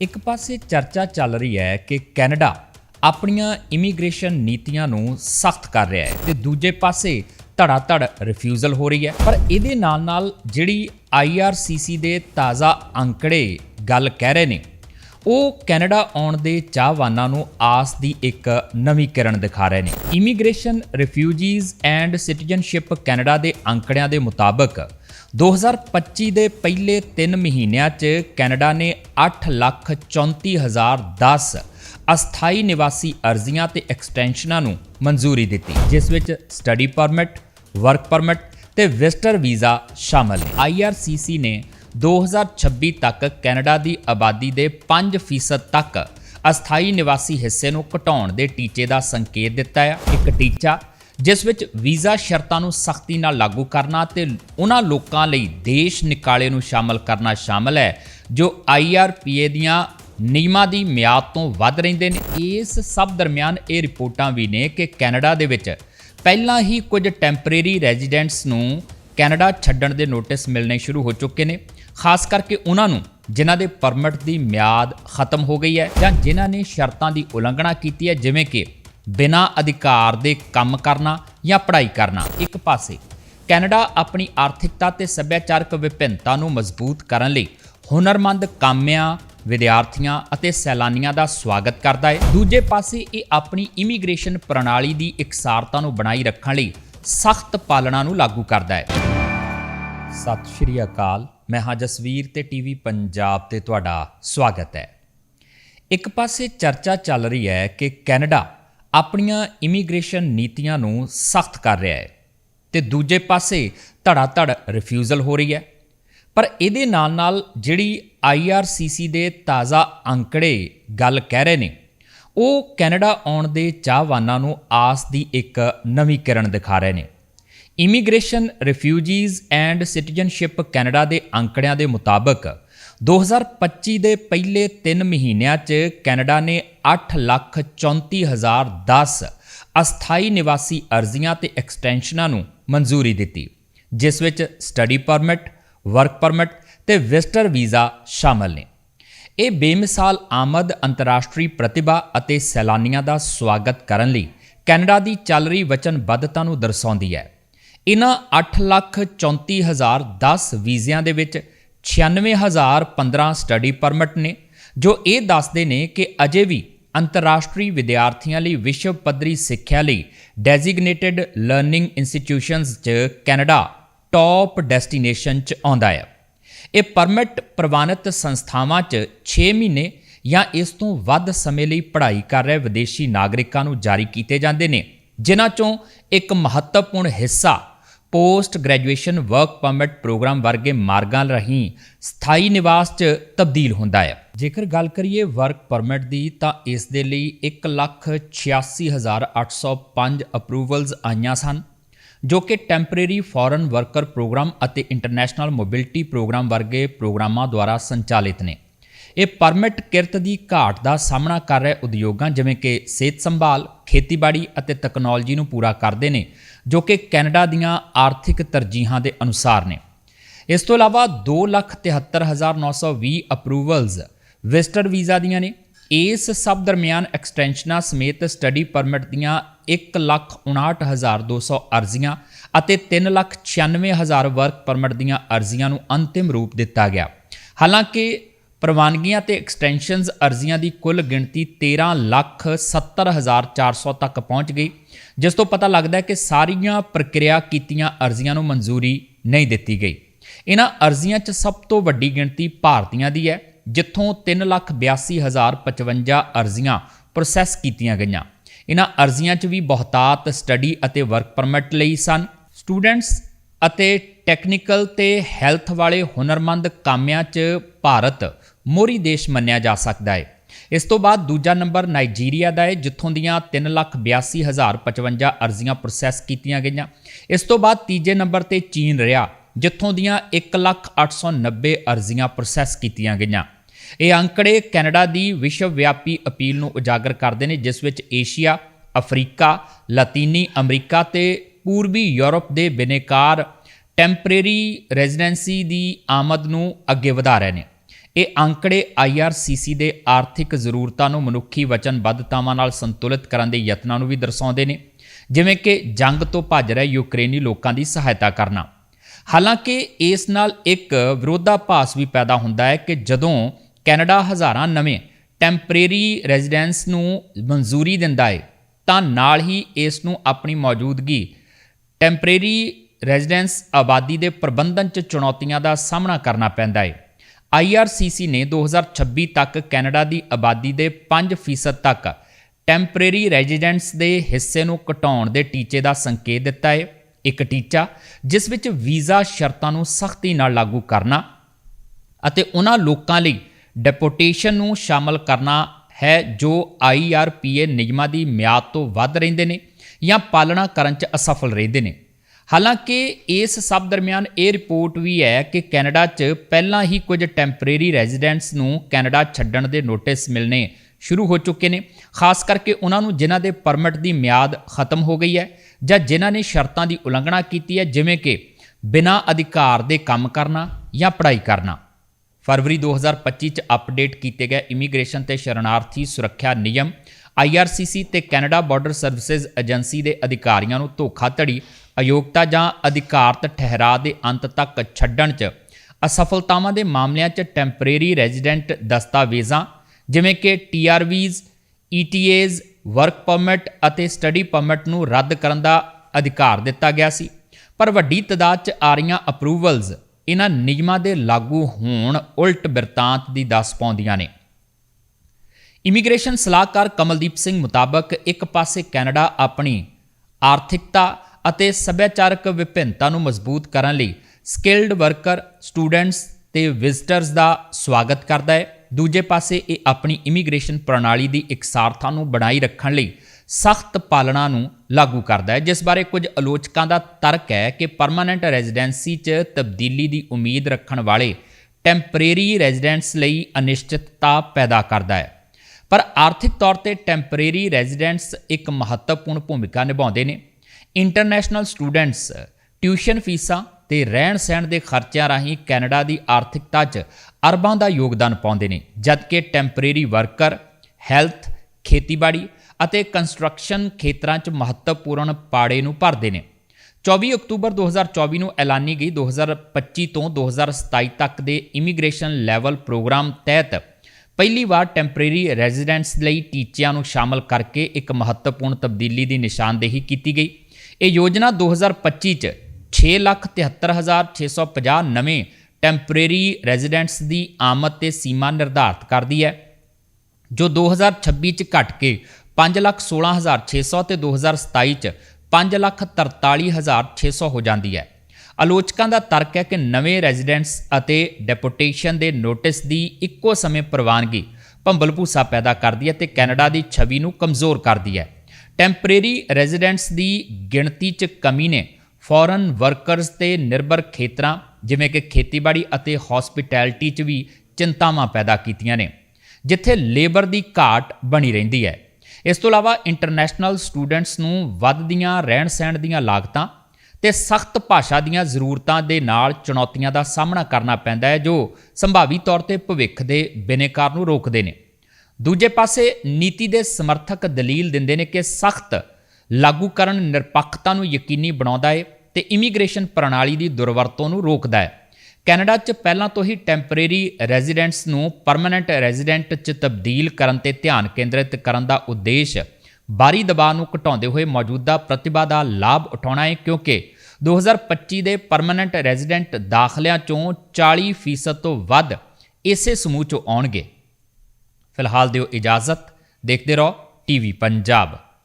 ਇੱਕ ਪਾਸੇ ਚਰਚਾ ਚੱਲ ਰਹੀ ਹੈ ਕਿ ਕੈਨੇਡਾ ਆਪਣੀਆਂ ਇਮੀਗ੍ਰੇਸ਼ਨ ਨੀਤੀਆਂ ਨੂੰ ਸਖਤ ਕਰ ਰਿਹਾ ਹੈ ਤੇ ਦੂਜੇ ਪਾਸੇ ਧੜਾ ਧੜ ਰਿਫਿਊਜ਼ਲ ਹੋ ਰਹੀ ਹੈ। ਪਰ ਇਹਦੇ ਨਾਲ ਨਾਲ ਜਿਹੜੀ IRCC ਦੇ ਤਾਜ਼ਾ ਅੰਕੜੇ ਗੱਲ ਕਹਿ ਰਹੇ ਨੇ, ਉਹ ਕੈਨੇਡਾ ਆਉਣ ਦੇ ਚਾਹਵਾਨਾਂ ਨੂੰ ਆਸ ਦੀ ਇੱਕ ਨਵੀਂ ਕਿਰਨ ਦਿਖਾ ਰਹੇ ਨੇ। Immigration, refugees and citizenship Canada ਦੇ ਅੰਕੜਿਆਂ ਦੇ ਮੁਤਾਬਕ 2025 ਦੇ ਪਹਿਲੇ 3 ਮਹੀਨਿਆਂ 'ਚ ਕੈਨੇਡਾ ਨੇ 8,34,010 ਅਸਥਾਈ ਨਿਵਾਸੀ ਅਰਜ਼ੀਆਂ ਤੇ ਐਕਸਟੈਂਸ਼ਨਾਂ ਨੂੰ ਮਨਜ਼ੂਰੀ ਦਿੱਤੀ ਜਿਸ ਵਿੱਚ ਸਟੱਡੀ ਪਰਮਿਟ ਵਰਕ ਪਰਮਿਟ ਤੇ ਵਿਜ਼ਟਰ ਵੀਜ਼ਾ ਸ਼ਾਮਲ ਨੇ। IRCC ਨੇ 2026 ਤੱਕ ਕੈਨੇਡਾ ਦੀ ਆਬਾਦੀ ਦੇ 5% ਤੱਕ ਅਸਥਾਈ ਨਿਵਾਸੀ ਹਿੱਸੇ ਨੂੰ ਘਟਾਉਣ ਦੇ ਟੀਚੇ ਦਾ ਸੰਕੇਤ ਦਿੱਤਾ ਹੈ ਇੱਕ ਟੀਚਾ ਜਿਸ ਵਿੱਚ ਵੀਜ਼ਾ ਸ਼ਰਤਾਂ ਨੂੰ ਸਖਤੀ ਨਾਲ ਲਾਗੂ ਕਰਨਾ ਤੇ ਉਹਨਾਂ ਲੋਕਾਂ ਲਈ ਦੇਸ਼ ਨਿਕਾਲੇ ਨੂੰ ਸ਼ਾਮਲ ਕਰਨਾ ਸ਼ਾਮਲ ਹੈ, ਜੋ IRPA ਦੀਆਂ ਨਿਯਮਾਂ ਦੀ ਮਿਆਦ ਤੋਂ ਵੱਧ ਰਹਿੰਦੇ ਨੇ। ਇਸ ਸਭ ਦਰਮਿਆਨ ਇਹ ਰਿਪੋਰਟਾਂ ਵੀ ਨੇ ਕਿ ਕੈਨੇਡਾ ਦੇ ਵਿੱਚ ਪਹਿਲਾਂ ਹੀ ਕੁਝ ਟੈਂਪਰੇਰੀ ਰੈਜ਼ੀਡੈਂਟਸ ਨੂੰ ਕੈਨੇਡਾ ਛੱਡਣ ਦੇ ਨੋਟਿਸ ਮਿਲਣੇ ਸ਼ੁਰੂ ਹੋ ਚੁੱਕੇ ਨੇ, ਖਾਸ ਕਰਕੇ ਉਹਨਾਂ ਨੂੰ ਜਿਨ੍ਹਾਂ ਦੇ ਪਰਮਿਟ ਦੀ ਮਿਆਦ ਖਤਮ ਹੋ ਗਈ ਹੈ ਜਾਂ ਜਿਨ੍ਹਾਂ ਨੇ ਸ਼ਰਤਾਂ ਦੀ ਉਲੰਘਣਾ ਕੀਤੀ ਹੈ, ਜਿਵੇਂ ਕਿ ਬਿਨਾਂ ਅਧਿਕਾਰ ਦੇ ਕੰਮ ਕਰਨਾ ਜਾਂ ਪੜ੍ਹਾਈ ਕਰਨਾ, ਇੱਕ ਪਾਸੇ। ਕੈਨੇਡਾ ਆਪਣੀ ਆਰਥਿਕਤਾ ਤੇ ਸੱਭਿਆਚਾਰਕ ਵਿਭਿੰਨਤਾ ਨੂੰ ਮਜ਼ਬੂਤ ਕਰਨ ਲਈ ਹੁਨਰਮੰਦ ਕਾਮਿਆਂ, ਵਿਦਿਆਰਥੀਆਂ ਅਤੇ ਸੈਲਾਨੀਆਂ ਦਾ ਸਵਾਗਤ ਕਰਦਾ ਹੈ। ਦੂਜੇ ਪਾਸੇ, ਇਹ ਆਪਣੀ ਇਮੀਗ੍ਰੇਸ਼ਨ ਪ੍ਰਣਾਲੀ ਦੀ ਇਕਸਾਰਤਾ ਨੂੰ ਬਣਾਈ ਰੱਖਣ ਲਈ ਸਖਤ ਪਾਲਣਾ ਨੂੰ ਲਾਗੂ ਕਰਦਾ ਹੈ। ਸਤਿ ਸ਼੍ਰੀ ਅਕਾਲ, ਮੈਂ ਹਾਂ ਜਸਵੀਰ ਤੇ ਟੀਵੀ ਪੰਜਾਬ ਤੇ ਤੁਹਾਡਾ ਸਵਾਗਤ ਹੈ। ਇੱਕ ਪਾਸੇ ਚਰਚਾ ਚੱਲ ਰਹੀ ਹੈ ਕਿ ਕੈਨੇਡਾ ਆਪਣੀਆਂ ਇਮੀਗ੍ਰੇਸ਼ਨ ਨੀਤੀਆਂ ਨੂੰ ਸਖਤ ਕਰ ਰਿਹਾ ਹੈ ਤੇ ਦੂਜੇ ਪਾਸੇ ਧੜਾ ਧੜ ਰਿਫਿਊਜ਼ਲ ਹੋ ਰਹੀ ਹੈ। ਪਰ ਇਹਦੇ ਨਾਲ ਨਾਲ ਜਿਹੜੀ IRCC ਦੇ ਤਾਜ਼ਾ ਅੰਕੜੇ ਗੱਲ ਕਹਿ ਰਹੇ ਨੇ, ਉਹ ਕੈਨੇਡਾ ਆਉਣ ਦੇ ਚਾਹਵਾਨਾਂ ਨੂੰ ਆਸ ਦੀ ਇੱਕ ਨਵੀਂ ਕਿਰਨ ਦਿਖਾ ਰਹੇ ਨੇ। Immigration, refugees and citizenship Canada ਦੇ ਅੰਕੜਿਆਂ ਦੇ ਮੁਤਾਬਕ 2025 ਦੇ ਪਹਿਲੇ 3 ਮਹੀਨਿਆਂ 'ਚ ਕੈਨੇਡਾ ਨੇ 8,34,010 ਅਸਥਾਈ ਨਿਵਾਸੀ ਅਰਜ਼ੀਆਂ ਤੇ ਐਕਸਟੈਂਸ਼ਨਾਂ ਨੂੰ ਮਨਜ਼ੂਰੀ ਦਿੱਤੀ ਜਿਸ ਵਿੱਚ ਸਟੱਡੀ ਪਰਮਿਟ ਵਰਕ ਪਰਮਿਟ ਤੇ ਵਿਜ਼ਟਰ ਵੀਜ਼ਾ ਸ਼ਾਮਲ ਨੇ। ਇਹ ਬੇਮਿਸਾਲ ਆਮਦ ਅੰਤਰਰਾਸ਼ਟਰੀ ਪ੍ਰਤਿਭਾ ਅਤੇ ਸੈਲਾਨੀਆਂ ਦਾ ਸਵਾਗਤ ਕਰਨ ਲਈ ਕੈਨੇਡਾ ਦੀ ਚੱਲ ਰਹੀ ਵਚਨਬੱਧਤਾ ਨੂੰ ਦਰਸਾਉਂਦੀ ਹੈ। ਇਨ੍ਹਾਂ 8,34,010 ਵੀਜ਼ਿਆਂ ਦੇ ਵਿੱਚ 96,015 ਸਟੱਡੀ ਪਰਮਿਟ ਨੇ ਜੋ ਇਹ ਦੱਸਦੇ ਨੇ ਕਿ ਅਜੇ ਵੀ ਅੰਤਰਰਾਸ਼ਟਰੀ ਵਿਦਿਆਰਥੀਆਂ ਲਈ ਵਿਸ਼ਵ ਪੱਧਰੀ ਸਿੱਖਿਆ ਲਈ ਡੈਜ਼ਿਗਨੇਟਿਡ ਲਰਨਿੰਗ ਇੰਸਟੀਟਿਊਸ਼ਨਸ 'ਚ ਕੈਨੇਡਾ ਟੌਪ ਡੈਸਟੀਨੇਸ਼ਨ 'ਚ ਆਉਂਦਾ ਹੈ। ਇਹ ਪਰਮਿਟ ਪ੍ਰਵਾਨਿਤ ਸੰਸਥਾਵਾਂ 'ਚ 6 ਮਹੀਨੇ ਜਾਂ ਇਸ ਤੋਂ ਵੱਧ ਸਮੇਂ ਲਈ ਪੜ੍ਹਾਈ ਕਰ ਰਹੇ ਵਿਦੇਸ਼ੀ ਨਾਗਰਿਕਾਂ ਨੂੰ ਜਾਰੀ ਕੀਤੇ ਜਾਂਦੇ ਨੇ ਜਿਨ੍ਹਾਂ 'ਚੋਂ ਇੱਕ ਮਹੱਤਵਪੂਰਨ ਹਿੱਸਾ post graduation work permit program ਵਰਗੇ ਮਾਰਗਾਂ ਰਾਹੀਂ ਸਥਾਈ ਨਿਵਾਸ 'ਚ ਤਬਦੀਲ ਹੁੰਦਾ ਹੈ। ਜੇਕਰ ਗੱਲ ਕਰੀਏ ਵਰਕ ਪਰਮਿਟ ਦੀ, ਤਾਂ ਇਸ ਦੇ ਲਈ 186805 ਅਪਰੂਵਲਸ ਆਈਆਂ ਸਨ, ਜੋ ਕਿ ਟੈਂਪਰੇਰੀ ਫੋਰਨ ਵਰਕਰ ਪ੍ਰੋਗਰਾਮ ਅਤੇ ਇੰਟਰਨੈਸ਼ਨਲ ਮੋਬਿਲਿਟੀ ਪ੍ਰੋਗਰਾਮ ਵਰਗੇ ਪ੍ਰੋਗਰਾਮਾਂ ਦੁਆਰਾ ਸੰਚਾਲਿਤ ਨੇ। ਇਹ ਪਰਮਿਟ ਕਿਰਤ ਦੀ ਘਾਟ ਦਾ ਸਾਹਮਣਾ ਕਰ ਰਹੇ ਉਦਯੋਗਾਂ ਜਿਵੇਂ ਕਿ ਸਿਹਤ ਸੰਭਾਲ, ਖੇਤੀਬਾੜੀ ਅਤੇ ਤਕਨਾਲੋਜੀ ਨੂੰ ਪੂਰਾ ਕਰਦੇ ਨੇ, ਜੋ ਕਿ ਕੈਨੇਡਾ ਦੀਆਂ ਆਰਥਿਕ ਤਰਜੀਹਾਂ ਦੇ ਅਨੁਸਾਰ ਨੇ। ਇਸ ਤੋਂ ਇਲਾਵਾ 273920 ਅਪਰੂਵਲਸ ਵਿਜ਼ਟਰ ਵੀਜ਼ਾ ਦੀਆਂ ਨੇ। ਇਸ ਸਭ ਦਰਮਿਆਨ ਐਕਸਟੈਂਸ਼ਨਾਂ ਸਮੇਤ ਸਟੱਡੀ ਪਰਮਿਟ ਦੀਆਂ 159200 ਅਰਜ਼ੀਆਂ ਅਤੇ 396000 ਵਰਕ ਪਰਮਿਟ ਦੀਆਂ ਅਰਜ਼ੀਆਂ ਨੂੰ ਅੰਤਿਮ ਰੂਪ ਦਿੱਤਾ ਗਿਆ। ਹਾਲਾਂਕਿ ਪ੍ਰਵਾਨਗੀਆਂ ਤੇ ਐਕਸਟੈਂਸ਼ਨਸ ਅਰਜ਼ੀਆਂ ਦੀ ਕੁੱਲ ਗਿਣਤੀ 1370400 ਤੱਕ ਪਹੁੰਚ ਗਈ, ਜਿਸ ਤੋਂ ਪਤਾ ਲੱਗਦਾ ਹੈ ਕਿ ਸਾਰੀਆਂ ਪ੍ਰਕਿਰਿਆ ਕੀਤੀਆਂ ਅਰਜ਼ੀਆਂ ਨੂੰ ਮਨਜ਼ੂਰੀ ਨਹੀਂ ਦਿੱਤੀ ਗਈ। ਇਹਨਾਂ ਅਰਜ਼ੀਆਂ 'ਚ ਸਭ ਤੋਂ ਵੱਡੀ ਗਿਣਤੀ ਭਾਰਤੀਆਂ ਦੀ ਹੈ, ਜਿੱਥੋਂ 382055 ਅਰਜ਼ੀਆਂ ਪ੍ਰੋਸੈਸ ਕੀਤੀਆਂ ਗਈਆਂ। ਇਹਨਾਂ ਅਰਜ਼ੀਆਂ 'ਚ ਵੀ ਬਹੁਤਾਤ ਸਟੱਡੀ ਅਤੇ ਵਰਕ ਪਰਮਿਟ ਲਈ ਸਨ। ਸਟੂਡੈਂਟਸ ਅਤੇ ਟੈਕਨੀਕਲ ਤੇ ਹੈਲਥ ਵਾਲੇ ਹੁਨਰਮੰਦ ਕਾਮਿਆਂ 'ਚ ਭਾਰਤ ਮੋਰੀ ਦੇਸ਼ ਮੰਨਿਆ ਜਾ ਸਕਦਾ ਹੈ। ਇਸ ਤੋਂ ਬਾਅਦ ਦੂਜਾ ਨੰਬਰ ਨਾਈਜੀਰੀਆ ਦਾ ਹੈ, ਜਿੱਥੋਂ ਦੀਆਂ 382055 ਅਰਜ਼ੀਆਂ ਪ੍ਰੋਸੈਸ ਕੀਤੀਆਂ ਗਈਆਂ। ਇਸ ਤੋਂ ਬਾਅਦ ਤੀਜੇ ਨੰਬਰ ਤੇ ਚੀਨ ਰਿਹਾ, ਜਿੱਥੋਂ ਦੀਆਂ 1890 ਅਰਜ਼ੀਆਂ ਪ੍ਰੋਸੈਸ ਕੀਤੀਆਂ ਗਈਆਂ। ਇਹ ਅੰਕੜੇ ਕੈਨੇਡਾ ਦੀ ਵਿਸ਼ਵ ਵਿਆਪੀ ਅਪੀਲ ਨੂੰ ਉਜਾਗਰ ਕਰਦੇ ਨੇ, ਜਿਸ ਵਿੱਚ ਏਸ਼ੀਆ, ਅਫਰੀਕਾ, ਲਾਤੀਨੀ ਅਮਰੀਕਾ ਤੇ ਪੂਰਬੀ ਯੂਰਪ ਦੇ ਬਿਨੇਕਾਰ ਟੈਂਪਰੇਰੀ ਰੈਜ਼ੀਡੈਂਸੀ ਦੀ ਆਮਦ ਨੂੰ ਅੱਗੇ ਵਧਾ ਰਹੇ ਨੇ। ਇਹ ਅੰਕੜੇ IRCC ਦੇ ਆਰਥਿਕ ਜ਼ਰੂਰਤਾਂ ਨੂੰ ਮਨੁੱਖੀ ਵਚਨਬੱਧਤਾਵਾਂ ਨਾਲ ਸੰਤੁਲਿਤ ਕਰਨ ਦੇ ਯਤਨਾਂ ਨੂੰ ਵੀ ਦਰਸਾਉਂਦੇ ਨੇ, ਜਿਵੇਂ ਕਿ ਜੰਗ ਤੋਂ ਭੱਜ ਰਹੇ ਯੂਕਰੇਨੀ ਲੋਕਾਂ ਦੀ ਸਹਾਇਤਾ ਕਰਨਾ। ਹਾਲਾਂਕਿ ਇਸ ਨਾਲ ਇੱਕ ਵਿਰੋਧਾਭਾਸ ਵੀ ਪੈਦਾ ਹੁੰਦਾ ਹੈ ਕਿ ਜਦੋਂ ਕੈਨੇਡਾ ਹਜ਼ਾਰਾਂ ਨਵੇਂ ਟੈਂਪਰੇਰੀ ਰੈਜ਼ੀਡੈਂਸ ਨੂੰ ਮਨਜ਼ੂਰੀ ਦਿੰਦਾ ਹੈ, ਤਾਂ ਨਾਲ ਹੀ ਇਸ ਨੂੰ ਆਪਣੀ ਮੌਜੂਦਗੀ ਟੈਂਪਰੇਰੀ ਰੈਜ਼ੀਡੈਂਸ ਆਬਾਦੀ ਦੇ ਪ੍ਰਬੰਧਨ 'ਚ ਚੁਣੌਤੀਆਂ ਦਾ ਸਾਹਮਣਾ ਕਰਨਾ ਪੈਂਦਾ ਹੈ। IRCC ਨੇ 2026 ਤੱਕ ਕੈਨੇਡਾ ਦੀ ਆਬਾਦੀ ਦੇ 5% ਤੱਕ ਟੈਂਪਰੇਰੀ ਰੈਜ਼ੀਡੈਂਟਸ ਦੇ ਹਿੱਸੇ ਨੂੰ ਘਟਾਉਣ ਦੇ ਟੀਚੇ ਦਾ ਸੰਕੇਤ ਦਿੱਤਾ ਹੈ ਇੱਕ ਟੀਚਾ, ਜਿਸ ਵਿੱਚ ਵੀਜ਼ਾ ਸ਼ਰਤਾਂ ਨੂੰ ਸਖਤੀ ਨਾਲ ਲਾਗੂ ਕਰਨਾ ਅਤੇ ਉਹਨਾਂ ਲੋਕਾਂ ਲਈ ਡਿਪੋਟੇਸ਼ਨ ਨੂੰ ਸ਼ਾਮਲ ਕਰਨਾ ਹੈ ਜੋ IRPA ਨਿਯਮਾਂ ਦੀ ਮਿਆਦ ਤੋਂ ਵੱਧ ਰਹਿੰਦੇ ਨੇ ਜਾਂ ਪਾਲਣਾ ਕਰਨ 'ਚ ਅਸਫਲ ਰਹਿੰਦੇ ਨੇ। ਹਾਲਾਂਕਿ ਇਸ ਸਭ ਦਰਮਿਆਨ ਇਹ ਰਿਪੋਰਟ ਵੀ ਹੈ ਕਿ ਕੈਨੇਡਾ 'ਚ ਪਹਿਲਾਂ ਹੀ ਕੁਝ ਟੈਂਪਰੇਰੀ ਰੈਜ਼ੀਡੈਂਟਸ ਨੂੰ ਕੈਨੇਡਾ ਛੱਡਣ ਦੇ ਨੋਟਿਸ ਮਿਲਣੇ ਸ਼ੁਰੂ ਹੋ ਚੁੱਕੇ ਨੇ, ਖਾਸ ਕਰਕੇ ਉਹਨਾਂ ਨੂੰ ਜਿਨ੍ਹਾਂ ਦੇ ਪਰਮਿਟ ਦੀ ਮਿਆਦ ਖਤਮ ਹੋ ਗਈ ਹੈ ਜਾਂ ਜਿਨ੍ਹਾਂ ਨੇ ਸ਼ਰਤਾਂ ਦੀ ਉਲੰਘਣਾ ਕੀਤੀ ਹੈ, ਜਿਵੇਂ ਕਿ ਬਿਨਾਂ ਅਧਿਕਾਰ ਦੇ ਕੰਮ ਕਰਨਾ ਜਾਂ ਪੜ੍ਹਾਈ ਕਰਨਾ। ਫਰਵਰੀ 2025 ਚ ਅਪਡੇਟ ਕੀਤੇ ਗਏ ਇਮੀਗ੍ਰੇਸ਼ਨ ਤੇ ਸ਼ਰਨਾਰਥੀ ਸੁਰੱਖਿਆ ਨਿਯਮ IRCC ਤੇ ਕੈਨੇਡਾ ਬਾਰਡਰ ਸਰਵਿਸਿਜ਼ ਏਜੰਸੀ ਦੇ ਅਧਿਕਾਰੀਆਂ ਨੂੰ ਧੋਖਾਧੜੀ ਅਯੋਗਤਾ ਜਾਂ ਅਧਿਕਾਰਤ ਠਹਿਰਾਅ ਦੇ ਅੰਤ ਤੱਕ ਛੱਡਣ 'ਚ, ਅਸਫਲਤਾਵਾਂ ਦੇ ਮਾਮਲਿਆਂ 'ਚ ਟੈਂਪਰੇਰੀ ਰੈਜ਼ੀਡੈਂਟ ਦਸਤਾਵੇਜ਼ਾਂ, ਜਿਵੇਂ ਕਿ TRVs ETAs ਵਰਕ ਪਰਮਿਟ ਅਤੇ ਸਟੱਡੀ ਪਰਮਿਟ ਨੂੰ ਰੱਦ ਕਰਨ ਦਾ ਅਧਿਕਾਰ ਦਿੱਤਾ ਗਿਆ ਸੀ। ਪਰ ਵੱਡੀ ਤਦਾਦ 'ਚ ਆ ਰਹੀਆਂ ਅਪਰੂਵਲਜ਼ ਇਹਨਾਂ ਨਿਯਮਾਂ ਦੇ ਲਾਗੂ ਹੋਣ ਉਲਟ ਬਿਰਤਾਂਤ ਦੀ ਦੱਸ ਪਾਉਂਦੀਆਂ ਨੇ। ਇਮੀਗ੍ਰੇਸ਼ਨ ਸਲਾਹਕਾਰ ਕਮਲਦੀਪ ਸਿੰਘ ਮੁਤਾਬਕ ਇੱਕ ਪਾਸੇ ਕੈਨੇਡਾ ਆਪਣੀ ਆਰਥਿਕਤਾ ਅਤੇ ਸੱਭਿਆਚਾਰਕ ਵਿਭਿੰਨਤਾ ਨੂੰ ਮਜ਼ਬੂਤ ਕਰਨ ਲਈ ਸਕਿਲਡ ਵਰਕਰ ਸਟੂਡੈਂਟਸ ਤੇ ਵਿਜ਼ਟਰਸ ਦਾ ਸਵਾਗਤ ਕਰਦਾ ਹੈ। ਦੂਜੇ ਪਾਸੇ ਇਹ ਆਪਣੀ ਇਮੀਗ੍ਰੇਸ਼ਨ ਪ੍ਰਣਾਲੀ ਦੀ ਇਕਸਾਰਤਾ ਨੂੰ ਬਣਾਈ ਰੱਖਣ ਲਈ ਸਖਤ ਪਾਲਣਾ ਨੂੰ ਲਾਗੂ ਕਰਦਾ ਹੈ। ਜਿਸ ਬਾਰੇ ਕੁਝ ਆਲੋਚਕਾਂ ਦਾ ਤਰਕ ਹੈ ਕਿ ਪਰਮਾਨੈਂਟ ਰੈਜ਼ੀਡੈਂਸੀ 'ਚ ਤਬਦੀਲੀ ਦੀ ਉਮੀਦ ਰੱਖਣ ਵਾਲੇ ਟੈਂਪਰੇਰੀ ਰੈਜ਼ੀਡੈਂਟਸ ਲਈ ਅਨਿਸ਼ਚਿਤਤਾ ਪੈਦਾ ਕਰਦਾ ਹੈ। ਪਰ ਆਰਥਿਕ ਤੌਰ ਤੇ ਟੈਂਪਰੇਰੀ ਰੈਜ਼ੀਡੈਂਟਸ ਇੱਕ ਮਹੱਤਵਪੂਰਨ ਭੂਮਿਕਾ ਨਿਭਾਉਂਦੇ ਨੇ। ਇੰਟਰਨੈਸ਼ਨਲ ਸਟੂਡੈਂਟਸ ਟਿਊਸ਼ਨ ਫੀਸਾਂ ਤੇ ਰਹਿਣ ਸਹਿਣ ਦੇ ਖਰਚਿਆਂ ਰਾਹੀਂ ਕੈਨੇਡਾ ਦੀ ਆਰਥਿਕਤਾ 'ਚ ਅਰਬਾਂ ਦਾ ਯੋਗਦਾਨ ਪਾਉਂਦੇ ਨੇ, ਜਦਕਿ ਟੈਂਪਰੇਰੀ ਵਰਕਰ ਹੈਲਥ ਖੇਤੀਬਾੜੀ ਅਤੇ ਕੰਸਟਰਕਸ਼ਨ ਖੇਤਰਾਂ 'ਚ ਮਹੱਤਵਪੂਰਨ ਪਾੜੇ ਨੂੰ ਭਰਦੇ ਨੇ। 24 ਅਕਤੂਬਰ 2024 ਨੂੰ ਐਲਾਨੀ ਗਈ 2025 ਤੋਂ 2027 ਤੱਕ ਦੇ ਇਮੀਗ੍ਰੇਸ਼ਨ ਲੈਵਲ ਪ੍ਰੋਗਰਾਮ ਤਹਿਤ ਪਹਿਲੀ ਵਾਰ ਟੈਂਪਰੇਰੀ ਰੈਜ਼ੀਡੈਂਟਸ ਲਈ ਟੀਚਿਆਂ ਨੂੰ ਸ਼ਾਮਲ ਕਰਕੇ ਇੱਕ ਮਹੱਤਵਪੂਰਨ ਤਬਦੀਲੀ ਦੀ ਨਿਸ਼ਾਨਦੇਹੀ ਕੀਤੀ ਗਈ। ਇਹ ਯੋਜਨਾ 2025 ਚ 673650 ਨਵੇਂ ਟੈਂਪਰੇਰੀ ਰੈਜ਼ੀਡੈਂਟਸ ਦੀ ਆਮਦ ਤੇ ਸੀਮਾ ਨਿਰਧਾਰਤ ਕਰਦੀ ਹੈ, ਜੋ 2026 ਚ ਘਟ ਕੇ 516600 ਤੇ 2027 ਚ 543600 ਹੋ ਜਾਂਦੀ ਹੈ। ਆਲੋਚਕਾਂ ਦਾ ਤਰਕ ਹੈ ਕਿ ਨਵੇਂ ਰੈਜ਼ੀਡੈਂਟਸ ਅਤੇ ਡੈਪੂਟੇਸ਼ਨ ਦੇ ਨੋਟਿਸ ਦੀ ਇੱਕੋ ਸਮੇਂ ਪ੍ਰਵਾਨਗੀ ਭੰਬਲਭੂਸਾ ਪੈਦਾ ਕਰਦੀ ਹੈ ਤੇ ਕੈਨੇਡਾ ਦੀ ਛਵੀ ਨੂੰ ਕਮਜ਼ੋਰ ਕਰਦੀ ਹੈ। ਟੈਂਪਰੇਰੀ ਰੈਜ਼ੀਡੈਂਟਸ ਦੀ ਗਿਣਤੀ 'ਚ ਕਮੀ ਨੇ ਫੋਰਨ ਵਰਕਰਸ ਤੇ ਨਿਰਭਰ ਖੇਤਰਾਂ, ਜਿਵੇਂ ਕਿ ਖੇਤੀਬਾੜੀ ਅਤੇ ਹਸਪਿਟੈਲਿਟੀ 'ਚ ਵੀ ਚਿੰਤਾਵਾਂ ਪੈਦਾ ਕੀਤੀਆਂ ਨੇ, ਜਿੱਥੇ ਲੇਬਰ ਦੀ ਘਾਟ ਬਣੀ ਰਹਿੰਦੀ ਹੈ। ਇਸ ਤੋਂ ਇਲਾਵਾ ਇੰਟਰਨੈਸ਼ਨਲ ਸਟੂਡੈਂਟਸ ਨੂੰ ਵੱਧਦੀਆਂ ਰਹਿਣ ਸਹਿਣ ਦੀਆਂ ਲਾਗਤਾਂ ਤੇ ਸਖਤ ਭਾਸ਼ਾ ਦੀਆਂ ਜ਼ਰੂਰਤਾਂ ਦੇ ਨਾਲ ਚੁਣੌਤੀਆਂ ਦਾ ਸਾਹਮਣਾ ਕਰਨਾ ਪੈਂਦਾ ਹੈ, ਜੋ ਸੰਭਾਵੀ ਤੌਰ ਤੇ ਭਵਿੱਖ ਦੇ ਬਿਨੇਕਾਰ ਨੂੰ ਰੋਕਦੇ ਨੇ। ਦੂਜੇ ਪਾਸੇ ਨੀਤੀ ਦੇ ਸਮਰਥਕ ਦਲੀਲ ਦਿੰਦੇ ਨੇ ਕਿ ਸਖਤ ਲਾਗੂਕਰਨ ਨਿਰਪੱਖਤਾ ਨੂੰ ਯਕੀਨੀ ਬਣਾਉਂਦਾ ਹੈ ਤੇ ਇਮੀਗ੍ਰੇਸ਼ਨ ਪ੍ਰਣਾਲੀ ਦੀ ਦੁਰਵਰਤੋਂ ਨੂੰ ਰੋਕਦਾ ਹੈ ਕੈਨੇਡਾ 'ਚ ਪਹਿਲਾਂ ਤੋਂ ਹੀ ਟੈਂਪਰੇਰੀ ਰੈਜ਼ੀਡੈਂਟਸ ਨੂੰ ਪਰਮਨੈਂਟ ਰੈਜ਼ੀਡੈਂਟ 'ਚ ਤਬਦੀਲ ਕਰਨ ਤੇ ਧਿਆਨ ਕੇਂਦਰਿਤ ਕਰਨ ਦਾ ਉਦੇਸ਼ ਬਾਰੀ ਦਬਾਅ ਨੂੰ ਘਟਾਉਂਦੇ ਹੋਏ ਮੌਜੂਦਾ ਪ੍ਰਤਿਭਾ ਦਾ ਲਾਭ ਉਠਾਉਣਾ ਹੈ ਕਿਉਂਕਿ 2025 ਦੇ ਪਰਮਨੈਂਟ ਰੈਜ਼ੀਡੈਂਟ ਦਾਖਲਿਆਂ ਚੋਂ 40% ਤੋਂ ਵੱਧ ਇਸੇ ਸਮੂਹ ਚੋਂ ਆਉਣਗੇ। ਫਿਲਹਾਲ ਦਿਓ ਇਜਾਜ਼ਤ। ਦੇਖਦੇ ਰਹੋ ਟੀਵੀ ਪੰਜਾਬ।